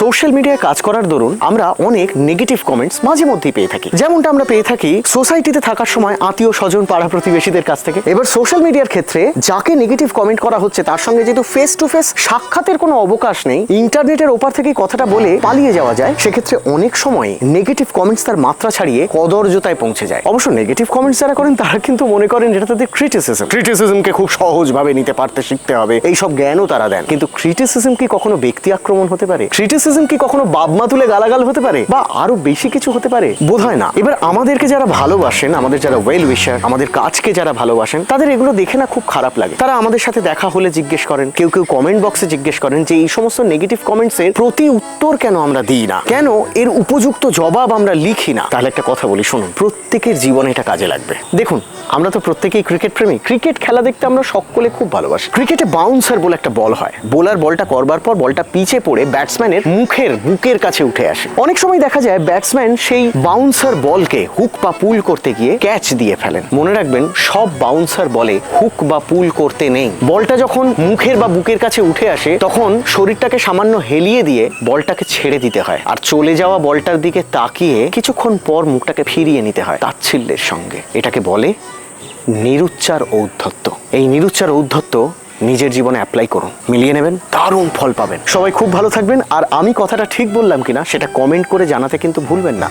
Social মিডিয়ায় কাজ করার দরুন আমরা অনেক নেগেটিভ কমেন্টস মাঝে মধ্যেই পেয়ে থাকি। যেমনটা আমরা পেয়ে থাকি সোসাইটিতে থাকার সময় আত্মীয় স্বজন, পাড়া প্রতিবেশীদের কাছ থেকে। এবার সোশ্যাল মিডিয়ার ক্ষেত্রে যাকে নেগেটিভ কমেন্ট করা হচ্ছে, তার সঙ্গে যেহেতু ফেস টু ফেস সাক্ষাতের কোনো অবকাশ নেই ইন্টারনেটের ওপার থেকেই কথাটা বলে পালিয়ে যাওয়া যায়, সেক্ষেত্রে অনেক সময় নেগেটিভ কমেন্টস তার মাত্রা ছাড়িয়ে কদর্যতায় পৌঁছে যায়। অবশ্য নেগেটিভ কমেন্টস যারা করেন, তারা কিন্তু মনে করেন যেটা তাদের ক্রিটিসিজম ক্রিটিসিজমকে খুব সহজভাবে নিতে পারতে শিখতে হবে। এইসব জ্ঞানও তারা দেন। কিন্তু ক্রিটিসিজম কি কখনো ব্যক্তি আক্রমণ হতে পারে? ক্রিটিসিজম কি কখনো বাবমা তুলে গালাগাল হতে পারে? বা আরও বেশি কিছু হতে পারে? বোধ হয় না। এবার আমাদেরকে যারা ভালোবাসেন, আমাদের যারা ওয়েল উইশার আমাদের কাজকে যারা ভালোবাসেন, তাদের এগুলো দেখে না খুব খারাপ লাগে। তারা আমাদের সাথে দেখা হলে জিজ্ঞেস করেন, কেউ কেউ কমেন্ট বক্সে জিজ্ঞেস করেন যে, এই সমস্ত নেগেটিভ কমেন্টসের প্রতি উত্তর কেন আমরা দিই না? কেন এর উপযুক্ত জবাব আমরা লিখি না? তাহলে একটা কথা বলি, শুনুন। প্রত্যেকের জীবনে এটা কাজে লাগবে। দেখুন, আমরা তো প্রত্যেকেই ক্রিকেট প্রেমী। ক্রিকেট খেলা দেখতে আমরা সকলে খুব ভালোবাসি। ক্রিকেটে বাউন্সার বলে একটা বল হয়। বোলার বলটা করবার পর, বলটা পিছে পড়ে ব্যাটসম্যানের মুখের বুকের কাছে উঠে আসে। অনেক সময় দেখা যায় ব্যাটসম্যান সেই বাউন্সার বলকে হুক বা পুল করতে গিয়ে ক্যাচ দিয়ে ফেলেন। মনে রাখবেন, সব বাউন্সার বলে হুক বা পুল করতে নেই। বলটা যখন মুখের বা বুকের কাছে উঠে আসে, তখন শরীরটাকে সামান্য হেলিয়ে দিয়ে বলটাকে ছেড়ে দিতে হয়। আর চলে যাওয়া বলটার দিকে তাকিয়ে কিছুক্ষণ পর মুখটাকে ফিরিয়ে নিতে হয় তাচ্ছিল্যের সঙ্গে। এটাকে বলে নিরুচ্চার ঔদ্ধত্য। এই নিরুচ্চার ঔদ্ধত্য নিজের জীবনে অ্যাপ্লাই করুন। মিলিয়ে নেবেন, দারুণ ফল পাবেন। সবাই খুব ভালো থাকবেন, আর আমি কথাটা ঠিক বললাম কিনা, সেটা কমেন্ট করে জানাতে কিন্তু ভুলবেন না।